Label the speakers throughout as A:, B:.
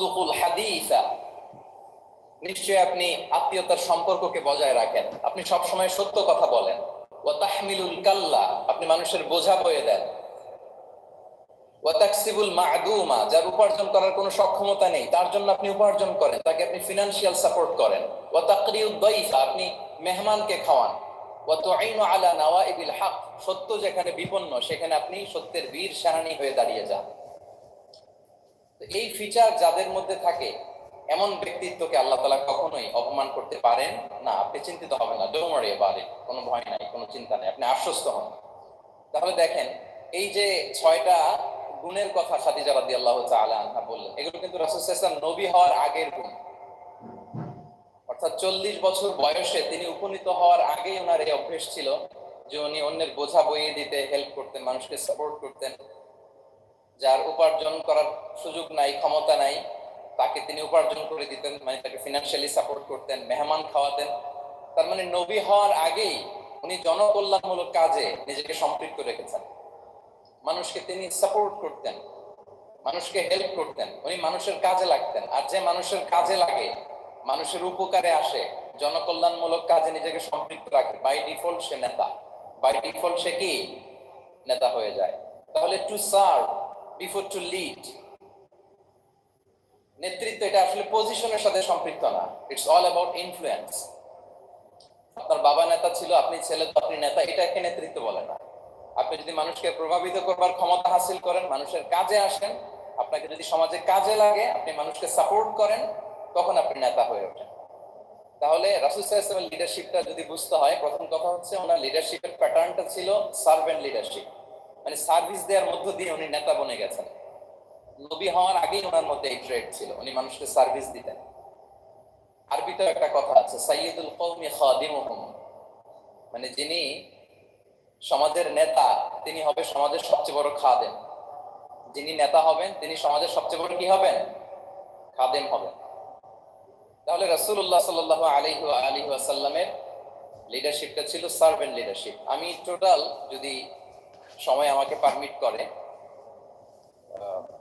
A: তাসদুকুল হাদিসা। নিশ্চয়ই আপনি আত্মীয়তার সম্পর্ককে বজায় রাখেন। আপনি সব সময় সত্য কথা বলেন। ওয়া তাহমিলুল কাল্লা, আপনি মানুষের বোঝা বয়ে দেন। ওয়া তাকসিবুল মা'দুমা, যার উপার্জন করার কোনো সক্ষমতা নেই, তার জন্য আপনি উপার্জন করেন, তাকে আপনি ফিনান্সিয়াল সাপোর্ট করেন। ওয়া তাকরিউদ দাইফা, আপনি মেহমানকে খাওয়ান। ওয়া তুঈনু আলা নাওয়াইবিল হক, সত্য যেখানে বিপন্ন, সেখানে আপনি সত্যের বীর সেনানী হয়ে দাঁড়িয়ে যান। এই ফিচার যাদের মধ্যে থাকে, এমন ব্যক্তিত্বকে আল্লাহ তালা কখনোই অপমান করতে পারেন না। আপনি চিন্তিত হবেন না ডোমারি বাড়ি কোনো ভয় নাই, কোনো চিন্তা নেই, আপনি আশ্বস্ত হন। তাহলে দেখেন, এই যে ছয়টা গুণের কথা খাদিজা রাদি আল্লাহ আনহা বললেন, এগুলো কিন্তু রাসুসাম নবী হওয়ার আগের গুণ। অর্থাৎ চল্লিশ বছর বয়সে তিনি উপনীত হওয়ার আগেই ওনার এই অভ্যেস ছিল যে উনি অন্যের বোঝা বইয়ে দিতে হেল্প করতেন, মানুষকে সাপোর্ট করতেন। যার উপার্জন করার সুযোগ নাই, ক্ষমতা নাই, তাকে তিনি উপার্জন করে দিতেন মানে তাকে ফিনান্সিয়ালি সাপোর্ট করতেন, মেহমান খাওয়াতেন। তার মানে নবী হওয়ার আগেই উনি জনকল্যাণমূলক কাজে নিজেকে সম্পৃক্ত রেখেছেন। মানুষকে তিনি সাপোর্ট করতেন, মানুষকে হেল্প করতেন, উনি মানুষের কাজে লাগতেন। আর যে মানুষের কাজে লাগে, মানুষের উপকারে আসে, জনকল্যাণমূলক কাজে নিজেকে সম্পৃক্ত রাখে বাই ডিফল্ট সে নেতা। বাই ডিফল্ট সে কি? নেতা হয়ে যায়। তাহলে to serve before to lead নেতৃত্ব এটা আসলে পজিশনের সাথে সম্পৃক্ত না। ইটস অল অ্যাবাউট ইনফ্লুয়েন্স আপনার বাবা নেতা ছিল, আপনি ছেলে তো আপনি নেতা এটাকে নেতৃত্ব বলে না। আপনি যদি মানুষকে প্রভাবিত করবার ক্ষমতা হাসিল করেন, মানুষের কাজে আসেন, আপনাকে যদি সমাজে কাজে লাগে, আপনি মানুষকে সাপোর্ট করেন, তখন আপনি নেতা হয়ে ওঠেন। তাহলে রাসুল সাল্লামের লিডারশিপটা যদি বুঝতে হয়, প্রথম কথা হচ্ছে ওনার লিডারশিপের প্যাটার্নটা ছিল সার্ভেন্ট লিডারশিপ মানে সার্ভিস দেওয়ার মধ্য দিয়ে উনি নেতা বনে গেছেন। নবী হওয়ার আগেই ওনার মধ্যে এই ট্রেড ছিল। উনি মানুষকে সার্ভিস দিতেন। আরবিতে একটা কথা আছে সাইয়দুল কৌমি খাদিমুহুম। মানে যিনি সমাজের নেতা, তিনি হবে সমাজের সবচেয়ে বড় খাদেম। যিনি নেতা হবেন, তিনি সমাজের সবচেয়ে বড় কি হবেন? খাদেম হবেন। তাহলে রাসূলুল্লাহ সাল্লাল্লাহু আলাইহি ওয়া আলিহি ওয়াসাল্লামের লিডারশিপটা ছিল সার্ভেন্ট লিডারশিপ আমি টোটাল যদি সময় আমাকে পারমিট করে।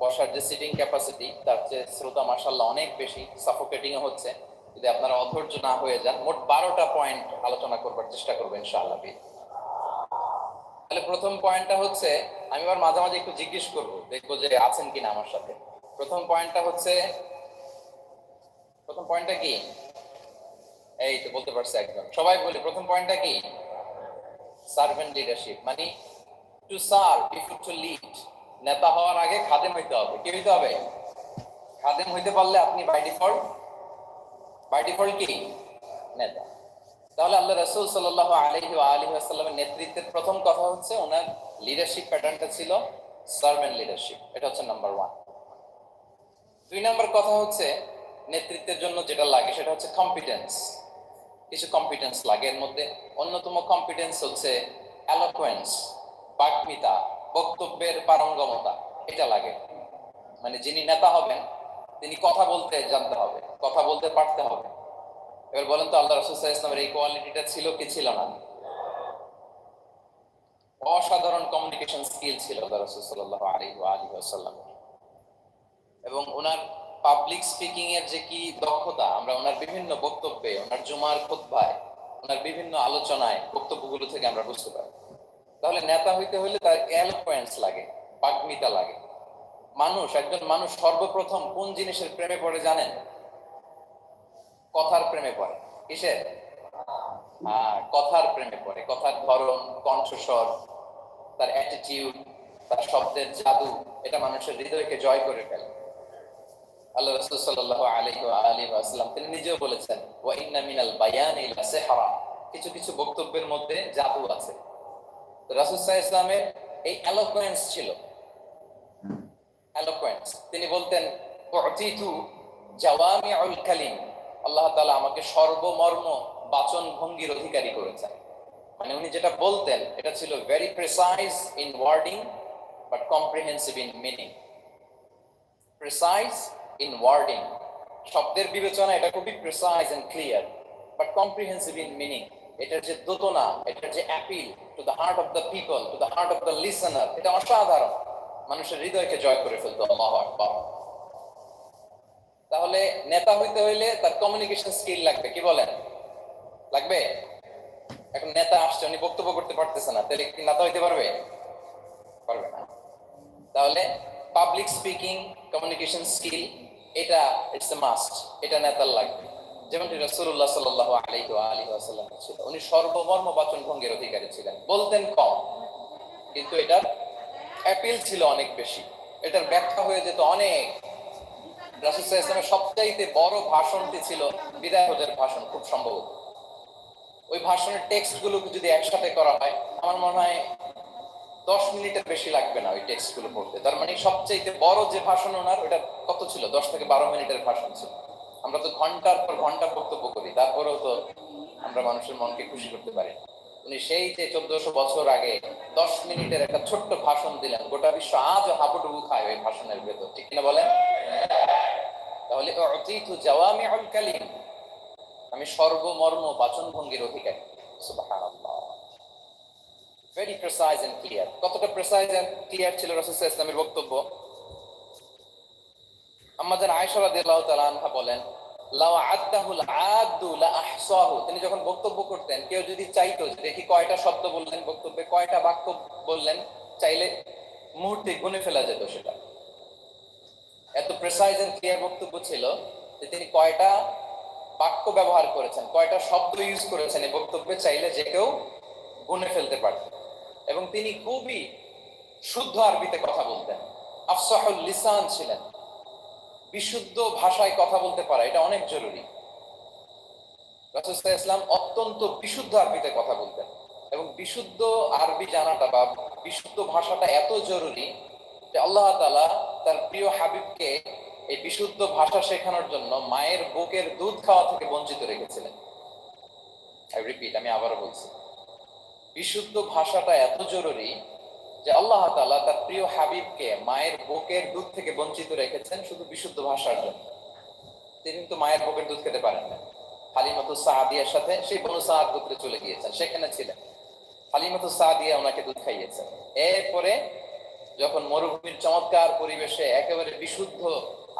A: বসার যে সিটিং ক্যাপাসিটি তার চেয়ে শ্রোতা মাসাল্লাহ অনেক বেশি সাফোকেটিং হচ্ছে। যদি আপনারা অধৈর্য না হয়ে যান, মোট বারোটা পয়েন্ট আলোচনা করবার চেষ্টা করবেন ইনশাআল্লাহ। তাহলে প্রথম পয়েন্টটা হচ্ছে, আমি আবার মাঝে মাঝে একটু জিজ্ঞেস করব, দেখব যে আছেন কিনা আমার সাথে। প্রথম পয়েন্টটা হচ্ছে, প্রথম পয়েন্টটা কি? এই তো বলতে পারছে একদম। সবাই বলি, প্রথম পয়েন্টটা কি? সার্ভেন্ট লিডারশিপ মানে to serve before to lead নেতা হওয়ার আগে খাদেম হইতে হবে। কি হইতে হবে? খাদেম হইতে পারলে আপনি বাই ডিফল্ট বাই ডিফল্ট কি? নেতা। তাহলে আল্লাহ রসুল সাল্লাহ আলহি আলহি আসাল্লামের নেতৃত্বের প্রথম কথা হচ্ছে ওনার লিডারশিপ প্যাটার্নটা ছিল সার্ভেন্ট লিডারশিপ এটা হচ্ছে নাম্বার ওয়ান দুই নাম্বার কথা হচ্ছে নেতৃত্বের জন্য যেটা লাগে সেটা হচ্ছে কম্পিটেন্স কিছু কম্পিটেন্স লাগে এর মধ্যে। অন্যতম কম্পিটেন্স হচ্ছে অ্যালোকোয়েন্স বাগ্মিতা, বক্তব্যের পারঙ্গমতা, এটা লাগে। মানে যিনি নেতা হবেন, তিনি কথা বলতে জানতে হবে, কথা বলতে পারতে হবে। এবার বলেন তো, আল্লাহ রসুল ইসলামের এই কোয়ালিটিটা ছিল কি ছিল না? অসাধারণ কমিউনিকেশন স্কিল ছিল আল্লাহ রসুল সাল্লাহ আলী আলী আসাল্লাম এবং ওনার পাবলিক স্পিকিং এর যে কি দক্ষতা, আমরা ওনার বিভিন্ন বক্তব্যে, ওনার জুমার খোদ্ভায় ওনার বিভিন্ন আলোচনায় বক্তব্যগুলো থেকে আমরা বুঝতে পারি। তাহলে নেতা হইতে হলে তার এলোকোয়েন্স লাগে, বাগ্মিতা লাগে। মানুষ, একজন মানুষ সর্বপ্রথম কোন জিনিসের প্রেমে পড়ে জানেন? কথার প্রেমে পড়ে। কিসের? কথার প্রেমে পড়ে। কথার ধরন, কণ্ঠস্বর, তার অ্যাটিটিউড তার শব্দের জাদু, এটা মানুষের হৃদয়কে জয় করে ফেলে। আল্লাহ রসুল সাল্লাহ আলী আলী আসলাম তিনি নিজেও বলেছেন, ওয়া ইন্না মিনাল বায়ান কিছু কিছু বক্তব্যের মধ্যে জাদু আছে। রাসুসাহ ইসলামের এই অ্যালোকোয়েন্স ছিল। অ্যালোকোয়েন্স তিনি বলতেন জাওয়ামি আল কালিম। আল্লাহ তালা আমাকে সর্বমর্ম বাচন ভঙ্গির অধিকারী করেছেন। মানে উনি যেটা বলতেন, এটা ছিল very precise in wording but comprehensive in meaning precise in wording শব্দের বিবেচনা এটা খুবই precise and clear but comprehensive in meaning এটার যে দোতনা এটার যে appeal to the heart of the people to the heart of the listener এটা অসাধারণ। মানুষের হৃদয়কে জয় করে ফেলতো আল্লাহ আকবার। তাহলে নেতা হইতে হইলে তার কমিউনিকেশন স্কিল লাগবে, কি বলেন? লাগবে? এখন নেতা আসছে, উনি বক্তব্য করতে পারতেছে না, তাহলে কি নেতা হইতে পারবে? পারবে না। তাহলে পাবলিক স্পিকিং কমিউনিকেশন স্কিল এটা ইটস এ মাস্ট এটা নেতার লাগবে। যেমনটি রাসূলুল্লাহ সাল্লাল্লাহু আলাইহি ওয়া আলিহি ওয়াসাল্লাম ছিল উনি সর্বমর্ম বাচন ভঙ্গের অধিকারী ছিলেন। বলতেন কম। কিন্তু এটার অ্যাপিল ছিল অনেক বেশি। এটার ব্যাখ্যা হয়ে যেত অনেক। ইসলামের সবচাইতে বড় ভাষণটি ছিল বিদায় ভাষণ, খুব সম্ভবত। ওই ভাষণের টেক্সটগুলো যদি একসাথে করা হয়, আমার মনে হয় দশ মিনিটের বেশি লাগবে না ওই টেক্সটগুলো পড়তে। তার মানে সবচেয়ে বড় যে ভাষণ ওনার, ওটা কত ছিল? দশ থেকে বারো মিনিটের ভাষণ ছিল। আমরা তো ঘণ্টার পর ঘণ্টা বক্তব্য করি, তারপরেও তো আমরা মানুষের মনকে খুশি করতে পারি উনি সেই যে চোদ্দশো বছর আগে দশ মিনিটের একটা ছোট্ট ভাষণ দিলেন, গোটা বিশ্ব আজও হাবুডুবু খায় ওই ভাষণের ভেতর, ঠিক কিনা বলেন? তাহলে অতীত জাওয়ামি আল কালিম, আমি সর্বমর্ম বাচন ভঙ্গির অধিকারী ভেরি প্রেসাইজ এন্ড ক্লিয়ার কতটা প্রেসাইজ এন্ড ক্লিয়ার ছিল রাসূল ইসলামের বক্তব্য? আমাদের আয়েশা রাদিয়াল্লাহু তাআলা বলেন তিনি যখন বক্তব্য করতেন, কেউ যদি চাইতো দেখি কয়টা শব্দ বললেন, বক্তব্যে কয়টা বাক্য বললেন, চাইলে মুহূর্তে গুনে ফেলা যেত সেটা। এত প্রেসাইজ এন্ড ক্লিয়ার বক্তব্য ছিল যে তিনি কয়টা বাক্য ব্যবহার করেছেন, কয়টা শব্দ ইউজ করেছেন এই বক্তব্যে চাইলে যে কেউ গুনে ফেলতে পারতেন এবং তিনি খুবই শুদ্ধ আরবিতে কথা বলতেন। আফসাহুল লিসান ছিলেন। বিশুদ্ধ ভাষায় কথা বলতে পারা, এটা অনেক জরুরি। ইসলাম অত্যন্ত বিশুদ্ধ আরবিতে কথা বলতেন এবং বিশুদ্ধ আরবি জানাটা বা বিশুদ্ধ ভাষাটা এত জরুরি যে আল্লাহ তাআলা তার প্রিয় হাবিবকে এই বিশুদ্ধ ভাষা শেখানোর জন্য মায়ের বুকের দুধ খাওয়া থেকে বঞ্চিত রেখেছিলেন। রিপিট আমি আবারও বলছি, বিশুদ্ধ ভাষাটা এত জরুরি যে আল্লাহ তাআলা তার প্রিয় হাবিবকে, মায়ের বুকের দুধ থেকে বঞ্চিত রেখেছেন শুধু বিশুদ্ধ ভাষার জন্য। তিনি কিন্তু মায়ের বুকের দুধ খেতে পারেন না। হালিমাতু সাহাদিয়ার সাথে সেই বনু সাহাদ গোত্রে চলে গিয়েছেন, সেখানে ছিলেন। হালিমাতু সাহাদিয়া ওনাকে দুধ খাইয়েছেন। এরপরে যখন মরুভূমির চমৎকার পরিবেশে একেবারে বিশুদ্ধ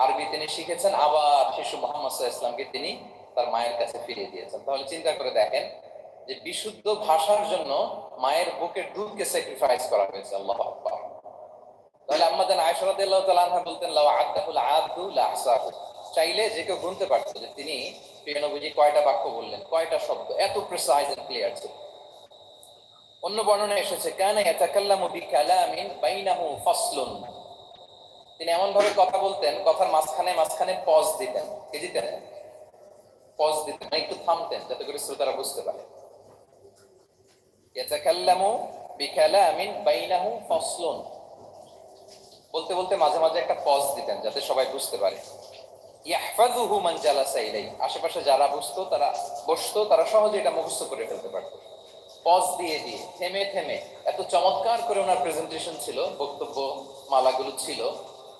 A: আরবি তিনি শিখেছেন, আবার শিশু মোহাম্মদ ইসলামকে তিনি তার মায়ের কাছে ফিরিয়ে দিয়েছেন। তাহলে চিন্তা করে দেখেন যে বিশুদ্ধ ভাষার জন্য মায়ের বুকের দুধকে স্যাক্রিফাইস করা হয়েছে, আল্লাহ আকবার। তাহলে আমাদের রাদিয়াল্লাহু আনহা বলতেন চাইলে যে কেউ গুনতে পারতো যে তিনি নবীজি, কয়টা বাক্য বললেন, কয়টা শব্দ, এত প্রিসাইজ এন্ড ক্লিয়ার ছিল। অন্য বর্ণনা এসেছে, কানা ইয়াতাকাল্লামু বিকালামিন বাইনাহু ফাসলুন। তিনি এমন ভাবে কথা বলতেন, কথার মাঝখানে মাঝখানে পজ দিতেন কি দিতেন পজ দিতেন, একটু থামতেন, যাতে করে শ্রোতারা বুঝতে পারে। ইয়াতাকাল্লামু বিকালামিন বাইনাহু বলতে বলতে মাঝে মাঝে একটা পজ দিতেন যাতে সবাই বুঝতে পারে। মান জালাসা ইলাই আশেপাশে যারা বুঝতো, তারা বসতো, তারা সহজে এটা মুখস্থ করে ফেলতে পারতো। পজ দিয়ে দিয়ে, থেমে থেমে, এত চমৎকার করে ওনার প্রেজেন্টেশন ছিল, বক্তব্য মালাগুলো ছিল,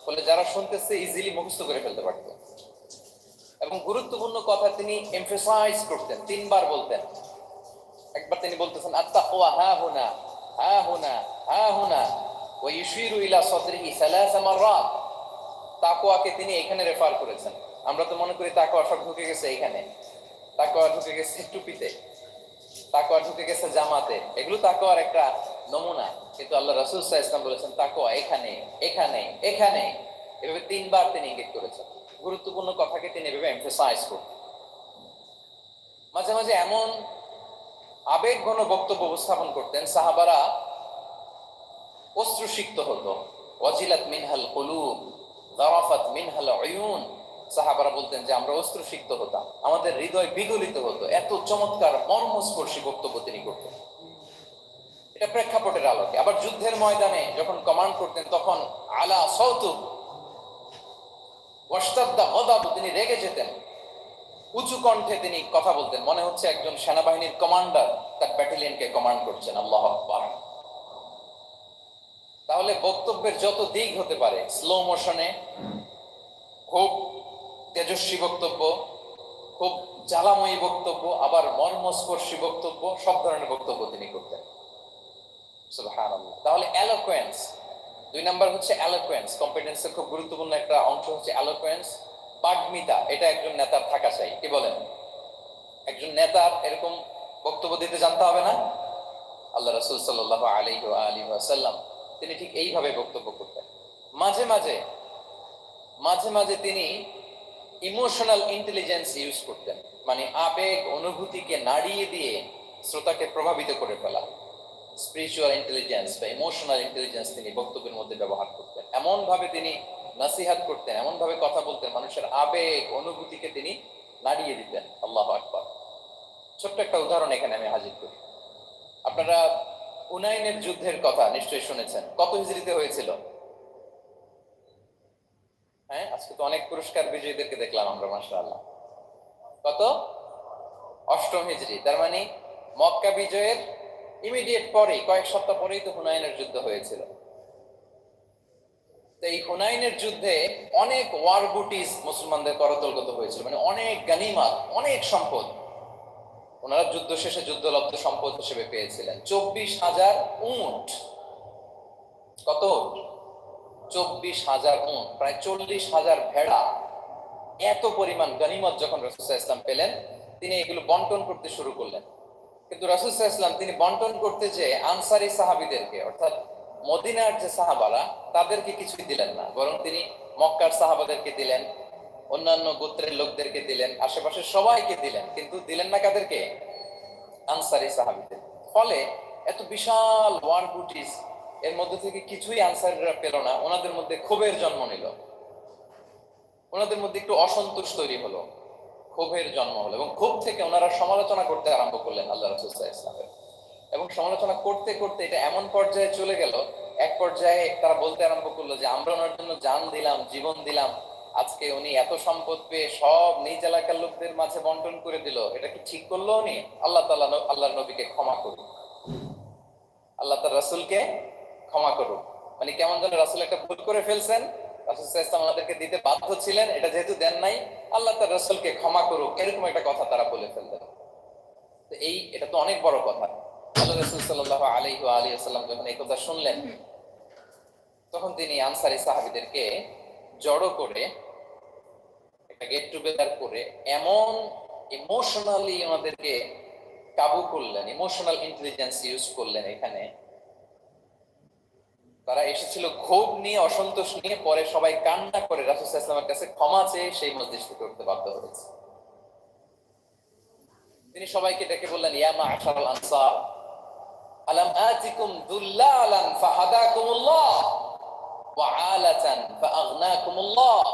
A: ফলে যারা শুনতেছে ইজিলি মুখস্থ করে ফেলতে পারতো। এবং গুরুত্বপূর্ণ কথা তিনি এমফেসাইজ করতেন, তিনবার বলতেন। একবার তিনি বলতেছেন আত্তাকওয়া হা হুনা হা হুনা হা হুনা ইউশিরু ইলা সাদরিহি সালাসা তিনি এখানে রেফার করেছেন। আমরা তো মনে করি সব ঢুকে গেছে এখানে। ঢুকে গেছে টুপিতে ঢুকে গেছে জামাতে। এগুলো তাকওয়ার একটা নমুনা। কিন্তু আল্লাহ রাসূল সাল্লাল্লাহু বলেছেন, তাকওয়া এখানে এখানে এখানে। এভাবে তিনবার তিনি ইঙ্গিত করেছেন। গুরুত্বপূর্ণ কথাকে তিনি এভাবে এমফেসাইজ করতেন। মাঝে মাঝে এমন আবেগ ঘন বক্তব্য উপস্থাপন করতেন সাহাবারা। অশ্রুসিক্ত হতো ওয়াজিলাত মিনহাল কুলুব দারাফাত মিনহাল উয়ুন সাহাবারা বলতেন যে, আমরা অশ্রুসিক্ত হতাম। আমাদের হৃদয় বিগলিত হতো। এত চমৎকার, মর্মস্পর্শী বক্তব্য তিনি করতেন। এটা প্রেক্ষাপটের আলোকে। আবার যুদ্ধের ময়দানে যখন কমান্ড করতেন, তখন আলা সৌতু ওয়াস্তাদ্দা গদাবু তিনি রেগে যেতেন। উঁচু কণ্ঠে তিনি কথা বলতেন। মনে হচ্ছে একজন সেনাবাহিনীর কমান্ডার তার ব্যাটালিয়নকে কমান্ড করছেন। আল্লাহ আকবার। তাহলে বক্তব্যের যত দিক হতে পারে স্লো মোশনে খুব তেজস্বী বক্তব্য, খুব জ্বালাময়ী বক্তব্য, আবার মর্মস্পর্শী বক্তব্য, সব ধরনের বক্তব্য তিনি করতেন। তাহলে অ্যালোকোয়েন্স দুই নাম্বার হচ্ছে অ্যালোকোয়েন্স কম্পিটেন্সের খুব গুরুত্বপূর্ণ একটা অংশ হচ্ছে অ্যালোকোয়েন্স বাগ্মিতা এটা একজন নেতার থাকা চাই। কি বলেন? একজন নেতার এরকম বক্তব্য দিতে জানতে হবে না? আল্লাহ রসুল সাল্লাহ আলী আলী তিনি ঠিক এইভাবে বক্তব্য করতেন। মাঝে মাঝে মাঝে মাঝে তিনি ইমোশনাল ইন্টেলিজেন্স ইউজ করতেন। মানে আবেগ, অনুভূতিকে নাড়িয়ে দিয়ে শ্রোতাকে প্রভাবিত করে ফেলা। স্পিরিচুয়াল ইন্টেলিজেন্স বা ইমোশনাল ইন্টেলিজেন্স তিনি বক্তব্যের মধ্যে ব্যবহার করতেন। এমন ভাবে তিনি নাসিহাত করতেন এমন ভাবে কথা বলতেন, মানুষের আবেগ, অনুভূতিকে তিনি নাড়িয়ে দিতেন। আল্লাহ আকবর। ছোট্ট একটা উদাহরণ এখানে আমি হাজির করি। আপনারা উনাইনের যুদ্ধের কথা নিশ্চয়ই শুনেছেন। কত হিজড়িতে হয়েছিল? হ্যাঁ আজকে তো অনেক পুরস্কার বিজয়ীদেরকে দেখলাম আমরা মাসা আল্লাহ কত? অষ্টম হিজড়ি, তার মানে মক্কা বিজয়ের ইমিডিয়েট পরেই, কয়েক সপ্তাহ পরেই তো হুনায়নের যুদ্ধ হয়েছিল। এই হুনাইনের যুদ্ধে অনেক ওয়ার বুটিস মুসলমানদের করতলগত হয়েছিল। মানে অনেক গানিমাত, অনেক সম্পদ। ওনারা যুদ্ধ শেষে যুদ্ধলব্ধ সম্পদ হিসেবে পেয়েছিলেন। চব্বিশ হাজার উঁট। কত? চব্বিশ হাজার উঁট। প্রায় চল্লিশ হাজার ভেড়া। এত পরিমাণ গনিমত যখন রসুল্লাহ ইসলাম পেলেন, তিনি এগুলো বন্টন করতে শুরু করলেন। কিন্তু রসুল্লাহ ইসলাম তিনি বন্টন করতে যে আনসারি সাহাবিদেরকে, অর্থাৎ মদিনার যে সাহাবারা, তাদেরকে কিছুই দিলেন না। বরং তিনি মক্কার সাহাবাদেরকে দিলেন, অন্যান্য গোত্রের লোকদেরকে দিলেন আশেপাশে সবাইকে দিলেন। কিন্তু দিলেন না কাদেরকে? আনসারি সাহাবিদের। ফলে এত বিশাল ওয়ার বুটিস এর মধ্যে থেকে কিছুই আনসারিরা পেল না। ওনাদের মধ্যে ক্ষোভের জন্ম নিল। ওনাদের মধ্যে একটু অসন্তোষ তৈরি হলো। ক্ষোভের জন্ম হলো এবং ক্ষোভ থেকে ওনারা সমালোচনা করতে আরম্ভ করলেন আল্লাহ রসুল্লাহ ইসলামের এবং সমালোচনা করতে করতে এটা এমন পর্যায়ে চলে গেল, এক পর্যায়ে তারা বলতে আরম্ভ করল যে, আমরা ওনার জন্য জান দিলাম, জীবন দিলাম। আজকে উনি এত সম্পদ পেয়ে সব নিজ এলাকার লোকদের মাঝে বন্টন করে দিল। এটা কি ঠিক করল উনি? আল্লাহ তাল্লাহ আল্লাহর নবীকে ক্ষমা করুন আল্লাহ তার রাসুলকে ক্ষমা করুন মানে কেমন যেন রাসুল একটা ভুল করে ফেলছেন। রাসুল আমাদেরকে দিতে বাধ্য ছিলেন, এটা যেহেতু দেন নাই, আল্লাহ তার রাসুলকে ক্ষমা করুক। এরকম একটা কথা তারা বলে ফেললেন। তো এই, এটা তো অনেক বড় কথা। আল্লাহ রসুল সাল্লাহ আলী আলী আসাল্লাম যখন এই কথা শুনলেন তখন তিনি আনসারি সাহাবিদেরকে জড়ো করে একটা গেট টুগেদার করে এমন ইমোশনালি ওনাদেরকে কাবু করলেন ইমোশনাল ইন্টেলিজেন্স ইউজ করলেন এখানে। তারা এসেছিল ক্ষোভ নিয়ে অসন্তোষ নিয়ে পরে সবাই কান্না করে রাসুল ইসলামের কাছে ক্ষমা চেয়ে সেই মসজিদ থেকে উঠতে বাধ্য হয়েছে। তিনি সবাইকে ডেকে বললেন ইয়ামা আশারাল আনসার আলাম আতিকুম দুল্লালান ফাহাদাকুমুল্লাহ, ওয়া আলাতান ফাআগনাকুমুল্লাহ,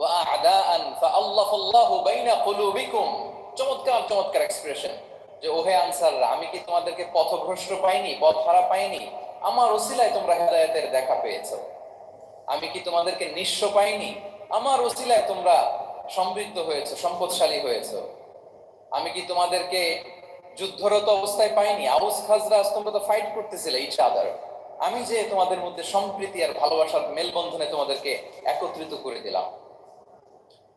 A: ওয়া আ'দাআন ফাআল্লাফাল্লাহু বাইনা কুলুবিকুম। চমৎকার চমৎকার এক্সপ্রেশন যে, ওহে আনসাররা, আমি কি তোমাদেরকে পথভ্রষ্ট পাইনি পথ হারা পাইনি? আমার ওসিলায় তোমরা হেদায়েতের দেখা পেয়েছ। আমি কি তোমাদেরকে নিঃস্ব পাইনি? আমার ওসিলায় তোমরা সমৃদ্ধ হয়েছে, সম্পদশালী হয়েছে। আমি কি তোমাদেরকে যুদ্ধরত অবস্থায় পাইনি। আউস খাজরাজ তোমরা তো ফাইট করতেছিলে ইচ্ছা আদার আমি যে তোমাদের মধ্যে সম্প্রীতি আর ভালোবাসার মেলবন্ধনে তোমাদেরকে একত্রিত করে দিলাম।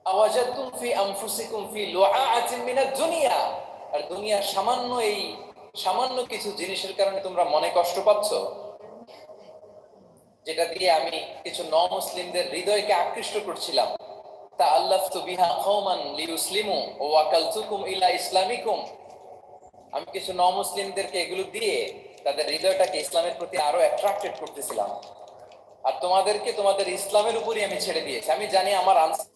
A: আওয়াজাতুম ফি আনফুসিকুম ফি লুআআতিন মিনাদ দুনিয়া। আর দুনিয়ার সামান্য এই সামান্য কিছু জিনিসের কারণে তোমরা মনে কষ্ট পাচ্ছ? যেটা দিয়ে আমি কিছু ন মুসলিমদের হৃদয়কে আকৃষ্ট করছিলাম। তা আল্লাহ বিহা কওমান লিউসলিমু ও ওয়াকালতুকুম ইলা ইসলামিকুম। আমি কিছু ন মুসলিমদেরকে এগুলো দিয়ে তাদের হৃদয়টাকে ইসলামের প্রতি আরও অ্যাট্রাক্টেড করতেছিলাম। আর তোমাদেরকে তোমাদের ইসলামের উপরই আমি ছেড়ে দিয়েছি। আমি জানি আমার আনসার